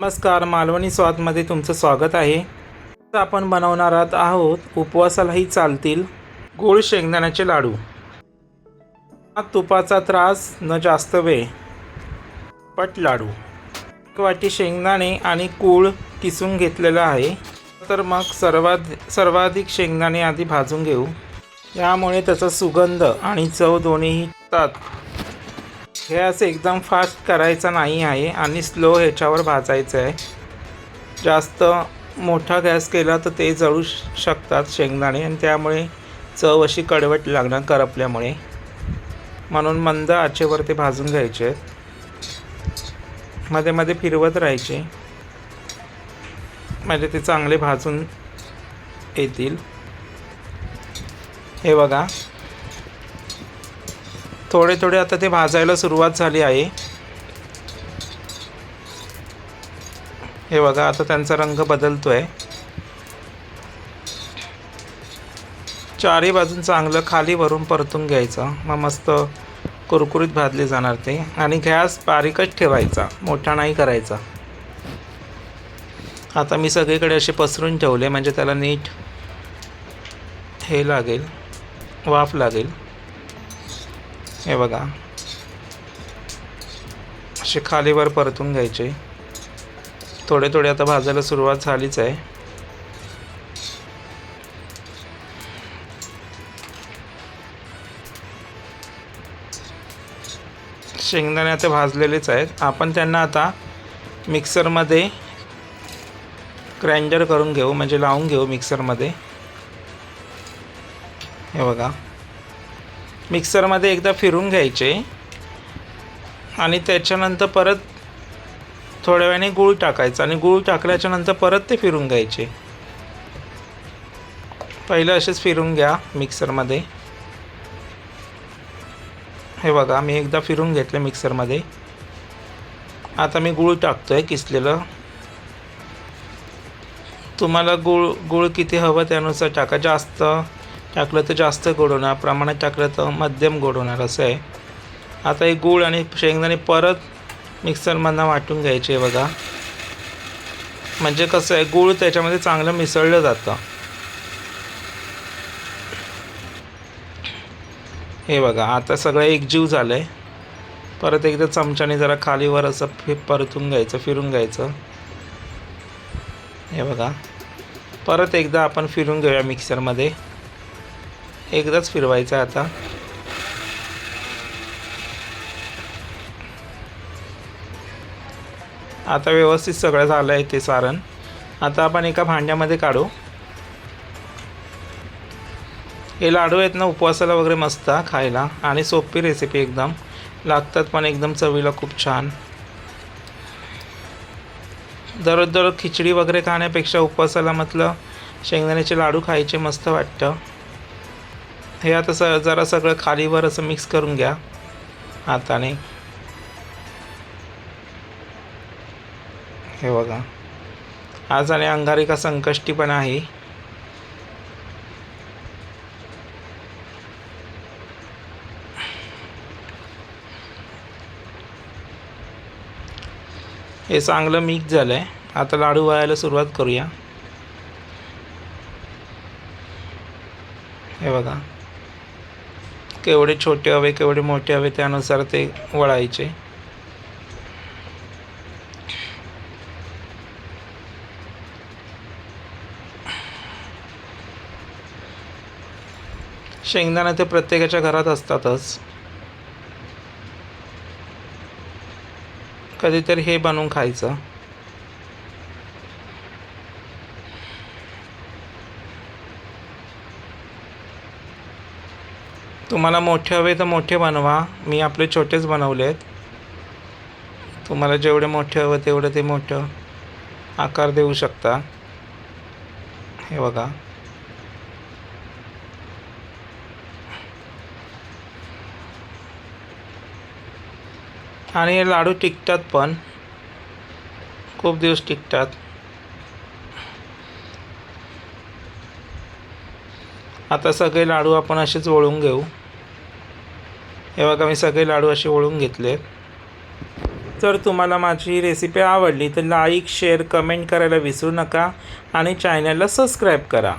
नमस्कार मालवणी स्वादमध्ये तुमचं स्वागत आहे. आज आपण बनवणार आहोत उपवासालाही चालतील गोड शेंगदाण्याचे लाडू. हा तुपाचा त्रास न जास्त वेळ. पट लाडू. एक वाटी शेंगदाणे आणि कूळ किसून घेतलेलं आहे. तर मग सर्वात सर्वाधिक शेंगदाणे आधी भाजून घेऊ. यामुळे त्याचा सुगंध आणि चव दोन्हीही हे गॅस एकदम फास्ट करायचा नाही आहे आणि स्लो ह्याच्यावर भाजायचं आहे. जास्त मोठा गॅस केला तर ते जळू शकतात शेंगदाणे आणि त्यामुळे चव अशी कडवट लागणार करपल्यामुळे. म्हणून मंद आचेवर ते भाजून घ्यायचे मध्ये मध्ये फिरवत राहायचे. म्हणजे ते चांगले भाजून येतील. हे बघा. थोडे थोडे आता ते भाजायला सुरुवात झाली आहे. हे बघा आता त्यांचा रंग बदलतो आहे चारही बाजून चांगलं खाली भरून परतून घ्यायचं. मग मस्त कुरकुरीत भाजले जाणार ते. आणि गॅस बारीकच ठेवायचा. मोठा नाही करायचा. आता मी सगळीकडे असे पसरून ठेवले म्हणजे त्याला नीट हे लागेल वाफ लागेल. हे बघा. असे खालीवर परतून घ्यायचे. थोडे थोडे आता भाजायला सुरुवात झालीच आहे. शेंगदाणे आता भाजलेलेच आहेत. आपण त्यांना आता मिक्सरमध्ये ग्राइंडर करून घेऊ म्हणजे लावून घेऊ मिक्सरमध्ये. हे बघा. मिक्सरमध्ये एकदा फिरून घ्यायचे आणि त्याच्यानंतर परत थोड्या वेळाने गूळ टाकायचा आणि गूळ टाकल्याच्या नंतर परत ते फिरून घ्यायचे. पहिलं असेच फिरून घ्या मिक्सरमध्ये. हे बघा मी एकदा फिरून घेतलं मिक्सरमध्ये. आता मी गूळ टाकतो आहे किसलेलं. तुम्हाला गूळ गूळ किती हवं त्यानुसार टाका. जास्त टाकलं तर जास्त गोड होणार प्रमाणात टाकलं तर मध्यम गोड होणार असं आहे. आता हे गूळ आणि शेंगदाणे परत मिक्सरमधनं वाटून घ्यायचे बघा. म्हणजे कसं आहे गूळ त्याच्यामध्ये चांगलं मिसळलं जातं. हे बघा आता सगळं एकजीव झालं आहे परत एकदा चमच्याने जरा खालीवर असं फि परतून घ्यायचं फिरून घ्यायचं. हे बघा. परत एकदा आपण फिरून घेऊया मिक्सरमध्ये. एकदाच फिरवायचं आहे आता. आता व्यवस्थित सगळं झालं आहे ते सारण. आता आपण एका भांड्यामध्ये काढू. हे लाडू आहेत ना उपवासाला वगैरे मस्त खायला. आणि सोपी रेसिपी एकदम. लागतात पण एकदम चवीला खूप छान. दररोज दररोज खिचडी वगैरे खाण्यापेक्षा उपवासाला म्हटलं शेंगदाण्याचे लाडू खायचे मस्त वाटतं. हे आता स जरा सगळं खालीवर असं मिक्स करून घ्या. हाताने हे बघा. आज आणि अंगारिका संकष्टी पण आहे. हे चांगलं मिक्स झालं आहे आता लाडू व्हायला सुरुवात करूया. हे बघा. केवढे छोटे हवे केवढे मोठे हवे त्यानुसार ते वळायचे. शेंगदाणा ते प्रत्येकाच्या घरात असतातच. कधीतरी हे बनवून खायचं. तुम्हाला मोठे हवे तर मोठे बनवा. मी आपले छोटेच बनवले आहेत तुम्हाला जेवढे मोठे हवं तेवढं ते मोठं आकार देऊ शकता. हे बघा. आणि हे लाडू टिकतात पण. खूप दिवस टिकतात. आता सगळे लाडू आपण असेच वळून घेऊ. हे बघा मी सगळे लाडू असे वळून घेतले. जर तुम्हाला माझी रेसिपी आवडली तर लाईक शेअर कमेंट करायला विसरू नका आणि चॅनलला सबस्क्राईब करा.